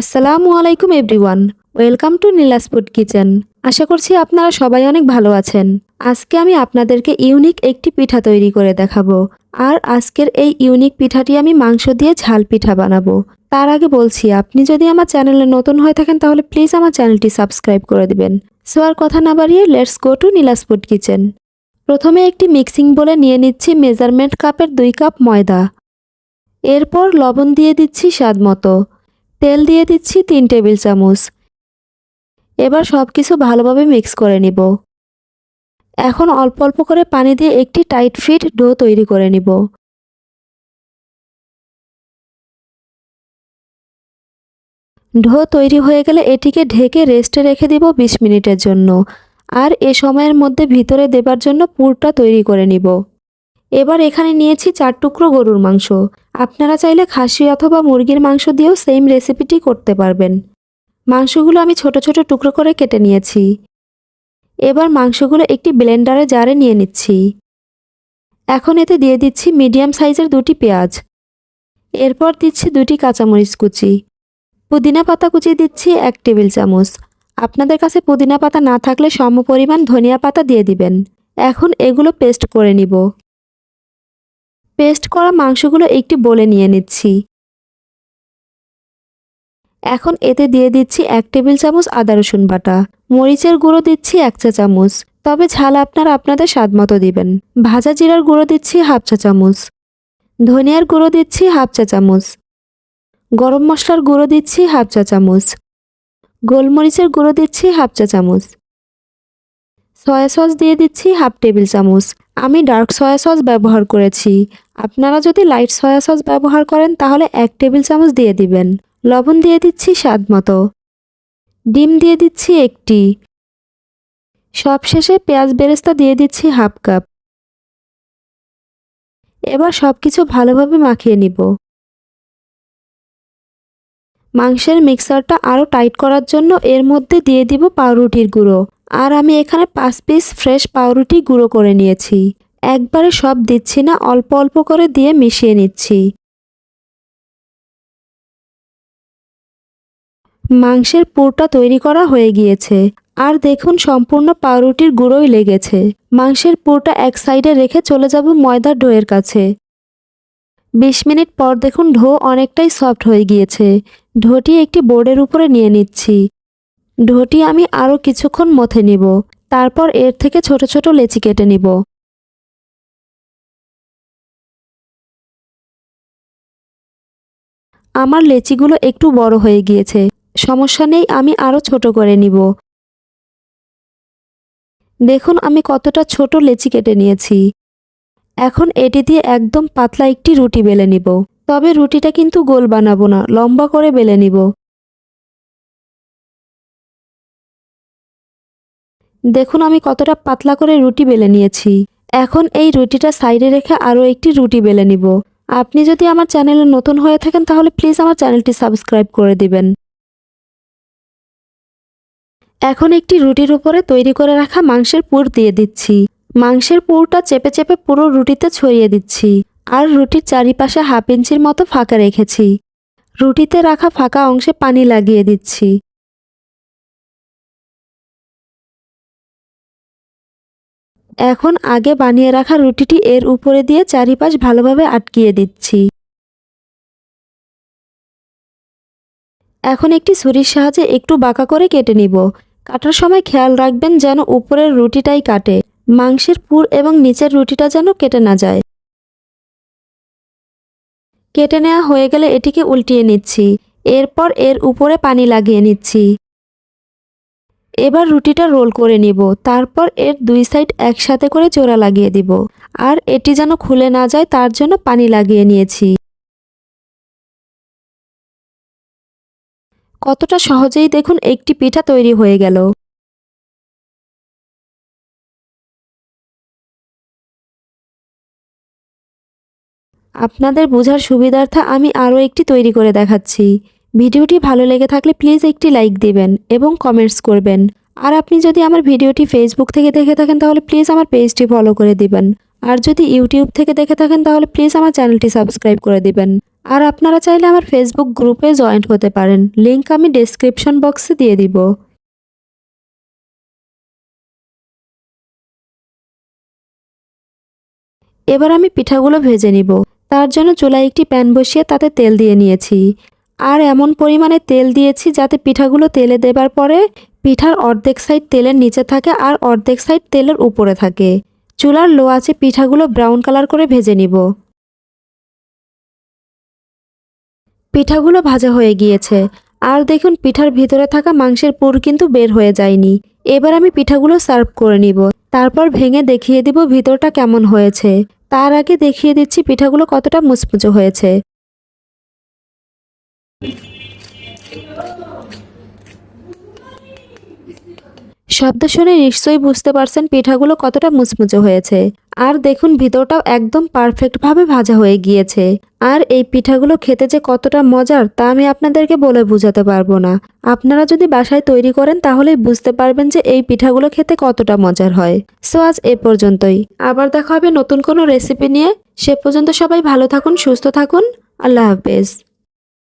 আসসালামু আলাইকুম everyone. Welcome to Nila's food kitchen. আশা করছি আপনারা সবাই অনেক ভালো আছেন। আজকে আমি আপনাদেরকে ইউনিক একটি পিঠা তৈরি করে দেখাবো। আর আজকের এই ইউনিক পিঠাটি আমি মাংস দিয়ে ঝাল পিঠা বানাবো। তার আগে বলছি, আপনি যদি আমার চ্যানেলে নতুন হয়ে থাকেন, তাহলে প্লিজ আমার চ্যানেলটি সাবস্ক্রাইব করে দিবেন। সো আর কথা না বাড়িয়ে, let's go to Nila's food kitchen. প্রথমে একটি মিক্সিং বলে নিয়ে নিচ্ছি মেজারমেন্ট কাপের দুই কাপ ময়দা। এরপর লবণ দিয়ে দিচ্ছি স্বাদ মতো। তেল দিয়ে দিচ্ছি তিন টেবিল চামচ। এবার সব কিছু ভালোভাবে মিক্স করে নিব। এখন অল্প অল্প করে পানি দিয়ে একটি টাইট ফিট ডো তৈরি করে নিব। ডো তৈরি হয়ে গেলে এটিকে ঢেকে রেস্টে রেখে দিব বিশ মিনিটের জন্য। আর এ সময়ের মধ্যে ভিতরে দেবার জন্য পুরটা তৈরি করে নিব। এবার এখানে নিয়েছি চার টুকরো গরুর মাংস। আপনারা চাইলে খাসি অথবা মুরগির মাংস দিয়েও সেম রেসিপিটি করতে পারবেন। মাংসগুলো আমি ছোট ছোট টুকরো করে কেটে নিয়েছি। এবার মাংসগুলো একটি ব্লেন্ডারে জারে নিয়ে নিচ্ছি। এখন এতে দিয়ে দিচ্ছি মিডিয়াম সাইজের দুটি পেঁয়াজ। এরপর দিচ্ছি দুটি কাঁচামরিচ কুচি। পুদিনা পাতা কুচি দিচ্ছি এক টেবিল চামচ। আপনাদের কাছে পুদিনা পাতা না থাকলে সম পরিমাণ ধনিয়া পাতা দিয়ে দিবেন। এখন এগুলো পেস্ট করে নিব। পেস্ট করা মাংসগুলো একটি বলে নিয়ে নিচ্ছি। এখন এতে দিয়ে দিচ্ছি এক টেবিল চামচ আদা রসুন বাটা। মরিচের গুঁড়ো দিচ্ছি এক চা চামচ। তবে ঝাল আপনারা আপনাদের স্বাদ মতো দিবেন। ভাজা জিরার গুঁড়ো দিচ্ছি হাফ চা চামচ। ধনিয়ার গুঁড়ো দিচ্ছি হাফ চা চামচ। গরম মশলার গুঁড়ো দিচ্ছি হাফ চা চামচ। গোলমরিচের গুঁড়ো দিচ্ছি হাফ চা চামচ। সয়া সস দিয়ে দিচ্ছি হাফ টেবিল চামচ। আমি ডার্ক সয়া সস ব্যবহার করেছি। আপনারা যদি লাইট সয়া সস ব্যবহার করেন, তাহলে এক টেবিল চামচ দিয়ে দিবেন। লবণ দিয়ে দিচ্ছি স্বাদ মতো। ডিম দিয়ে দিচ্ছি একটি। সবশেষে পেঁয়াজ বেরেস্তা দিয়ে দিচ্ছি হাফ কাপ। এবার সব কিছু ভালোভাবে মাখিয়ে নিব। মাংসের মিক্সারটা আরও টাইট করার জন্য এর মধ্যে দিয়ে দিব পাউরুটির গুঁড়ো। আর আমি এখানে পাঁচ পিস ফ্রেশ পাউরুটি গুঁড়ো করে নিয়েছি। একবারে সব দিচ্ছি না, অল্প অল্প করে দিয়ে মিশিয়ে নিচ্ছি। মাংসের পুরটা তৈরি করা হয়ে গিয়েছে। আর দেখুন সম্পূর্ণ পাউরুটির গুঁড়োই লেগেছে। মাংসের পুরটা এক সাইডে রেখে চলে যাব ময়দার ডোয়ের কাছে। বিশ মিনিট পর দেখুন ঢো অনেকটাই সফট হয়ে গিয়েছে। ঢোটি একটি বোর্ডের উপরে নিয়ে নিচ্ছি। ঢোটি আমি আরও কিছুক্ষণ মথে নিব, তারপর এর থেকে ছোট ছোট লেচি কেটে নিব। আমার লেচিগুলো একটু বড় হয়ে গিয়েছে, সমস্যা নেই, আমি আরও ছোট করে নিব। দেখুন, আমি কতটা ছোট লেচি কেটে নিয়েছি। এখন এটি দিয়ে একদম পাতলা একটি রুটি বেলে নিব। তবে রুটিটা কিন্তু গোল বানাবো না, লম্বা করে বেলে নিব। দেখুন আমি কতটা পাতলা করে রুটি বেলে নিয়েছি। এখন এই রুটিটা সাইডে রেখে আরও একটি রুটি বেলে নিব। আপনি যদি আমার চ্যানেলে নতুন হয়ে থাকেন তাহলে প্লিজ আমার চ্যানেলটি সাবস্ক্রাইব করে দিবেন। এখন একটি রুটির উপরে তৈরি করে রাখা মাংসের পুর দিয়ে দিচ্ছি। মাংসের পুরটা চেপে চেপে পুরো রুটিতে ছড়িয়ে দিচ্ছি আর রুটির চারিপাশে হাফ ইঞ্চির মতো ফাঁকা রেখেছি। রুটিতে রাখা ফাঁকা অংশে পানি লাগিয়ে দিচ্ছি। এখন আগে বানিয়ে রাখা রুটিটি এর উপরে দিয়ে চারিপাশ ভালোভাবে আটকিয়ে দিচ্ছি। এখন একটি ছুরির সাহায্যে একটু বাঁকা করে কেটে নিব। কাটার সময় খেয়াল রাখবেন যেন উপরের রুটিটাই কাটে। মাংসের পুর এবং নিচের রুটিটা যেন কেটে না যায়। কেটে নেওয়া হয়ে গেলে এটিকে উল্টিয়ে নিচ্ছি। এরপর এর উপরে পানি লাগিয়ে নিচ্ছি। এবার রুটিটা রোল করে নিব। তারপর এর দুই সাইড একসাথে করে চোরা লাগিয়ে দিব। আর এটি যেন খুলে না যায়, তার জন্য পানি লাগিয়ে নিয়েছি। কতটা সহজেই দেখুন একটি পিঠা তৈরি হয়ে গেল। আপনাদের বোঝার সুবিধার্থে আমি আরও একটি তৈরি করে দেখাচ্ছি। ভিডিওটি ভালো লেগে থাকলে প্লিজ একটি লাইক দিবেন এবং কমেন্টস করবেন। আর আপনি যদি আমার ভিডিওটি ফেসবুক থেকে দেখে থাকেন তাহলে প্লিজ আমার পেজটি ফলো করে দিবেন। আর যদি ইউটিউব থেকে দেখে থাকেন তাহলে প্লিজ আমার চ্যানেলটি সাবস্ক্রাইব করে দিবেন। আর আপনারা চাইলে আমার ফেসবুক গ্রুপে জয়েন্ট হতে পারেন। লিংক আমি ডেসক্রিপশন বক্সে দিয়ে দিব। এবার আমি পিঠাগুলো ভেজে নিব। তার জন্য চুলায় একটি প্যান বসিয়ে তাতে তেল দিয়ে নিয়েছি। আর এমন পরিমাণে তেল দিয়েছি যাতে পিঠাগুলো তেলে দেবার পরে পিঠার অর্ধেক সাইড তেলের নিচে থাকে আর অর্ধেক সাইড তেলের উপরে থাকে। চুলার লো আছে পিঠাগুলো ব্রাউন কালার করে ভেজে নিব। পিঠাগুলো ভাজা হয়ে গিয়েছে। আর দেখুন, পিঠার ভিতরে থাকা মাংসের পুর কিন্তু বের হয়ে যায়নি। এবার আমি পিঠাগুলো সার্ভ করে নিব। তারপর ভেঙে দেখিয়ে দিব ভিতরটা কেমন হয়েছে। তার আগে দেখিয়ে দিচ্ছি পিঠাগুলো কতটা মুচমুচো হয়েছে। শব্দ শুনে নিশ্চয়ই বুঝতে পারছেন পিঠাগুলো কতটা মুচমুচে হয়েছে। আর দেখুন, ভিতরটাও একদম পারফেক্টভাবে ভাজা হয়ে গিয়েছে। আর এই পিঠাগুলো খেতে যে কতটা মজার, তা আমি আপনাদেরকে বলে বোঝাতে পারব না। আপনারা যদি বাসায় তৈরি করেন, তাহলেই বুঝতে পারবেন যে এই পিঠাগুলো খেতে কতটা মজার হয়। সো, আজ এ পর্যন্তই। আবার দেখা হবে নতুন কোনো রেসিপি নিয়ে। সে পর্যন্ত সবাই ভালো থাকুন, সুস্থ থাকুন। আল্লাহ হাফেজ।